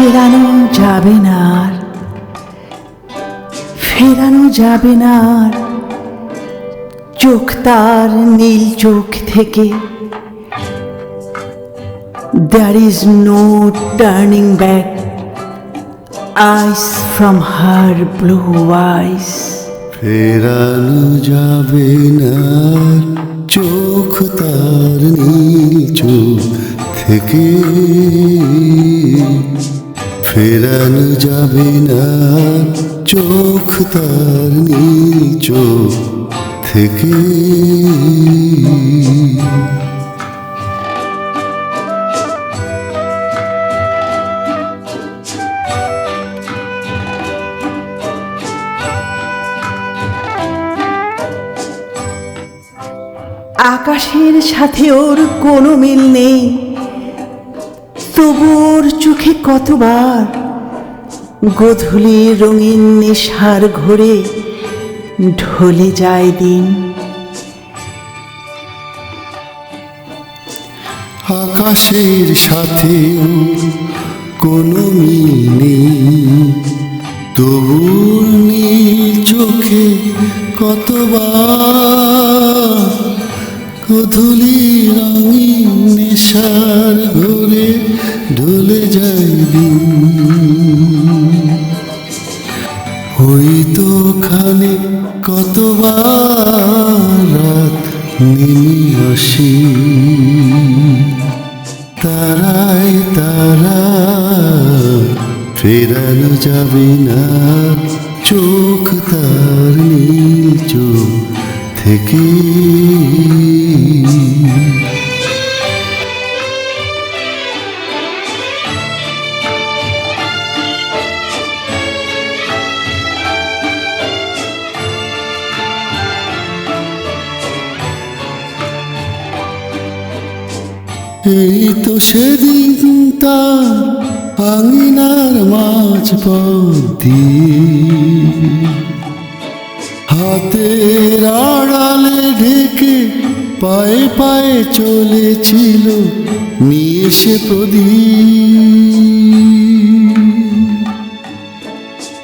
ফেরানো যাবে না আর। ফেরানো যাবে না চোখ তার নীল চোখ থেকে। There is no turning back eyes from her blue eyes ফেরানো যাবে না চোখ তার নীল চোখ থেকে। ফেরানো যাবে না। চোখ তার নীল চোখ থেকে। আকাশের সাথে ওর কোনো মিল নেই। তবু ওর চোখে কতবার গোধূলি রঙিন নেশার ঘোরে ঢলে যায় দিন। আকাশের সাথে কোনো মিল নেই। তবু নীল চোখে কতবার কধুলি রঙিন নেশার ঘরে ঢলে দিন। হইতো খানে কতবার রাত নেমে আসি। তারাই তারা ফেরানো যাবে না। চোখ তার নীল চোখ থেকে। এই তো সেদিন তার আঙিনার মাছ পথি হাতের আড়ালে ঢেকে পায়ে পায়ে চলেছিল নিয়ে সে প্রদীপ।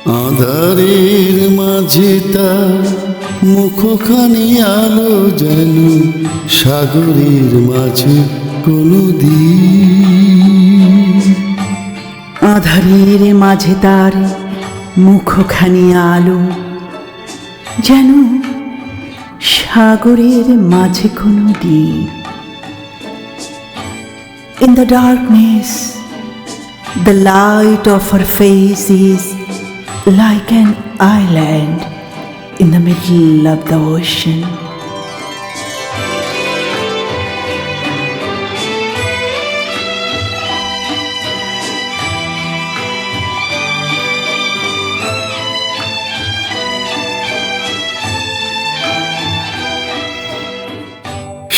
আধারের মাঝে তার মুখখানি আলো যেন সাগরের মাঝে দ্বীপ আধারের মাঝে তার মুখখানি আলো, যেন সাগরের মাঝে কোনো দ্বীপ in the darkness the light of her face is like an island in the middle of the ocean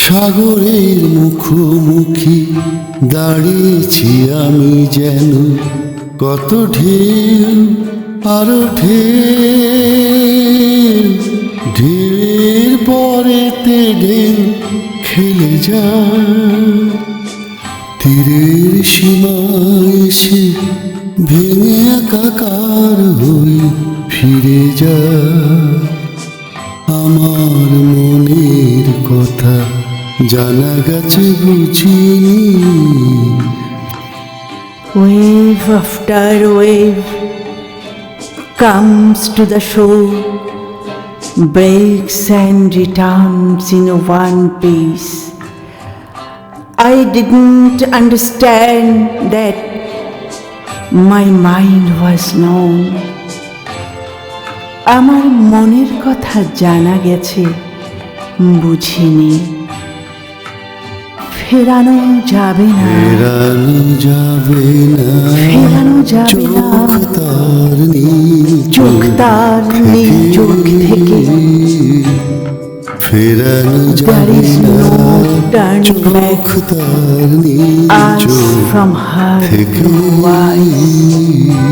সাগরের মুখোমুখি দাঁড়িয়েছি আমি যেন। কত ঢেউ, আরও ঢেউ। ঢেউয়ের পরেতে ঢেউ খেলে যায়। তীরের সীমায় এসে ভেঙে একাকার হয়ে ফিরে যায়। আমার মনের কথা জানা গেছে বুঝিনি Wave after wave comes to the shore, breaks and returns in one piece. I didn't understand that my mind was known. আমার মনের কথা জানা গেছে বুঝিনি ফেরানো যাবে না ফেরানো যাবে না ফেরানো যাবে না চোখ তার নীল চোখ তার নীল চোখ থেকে ফেরানো There যাবে is না no turning back চোখ তার নীল us চোখ from her থেকে blue eyes.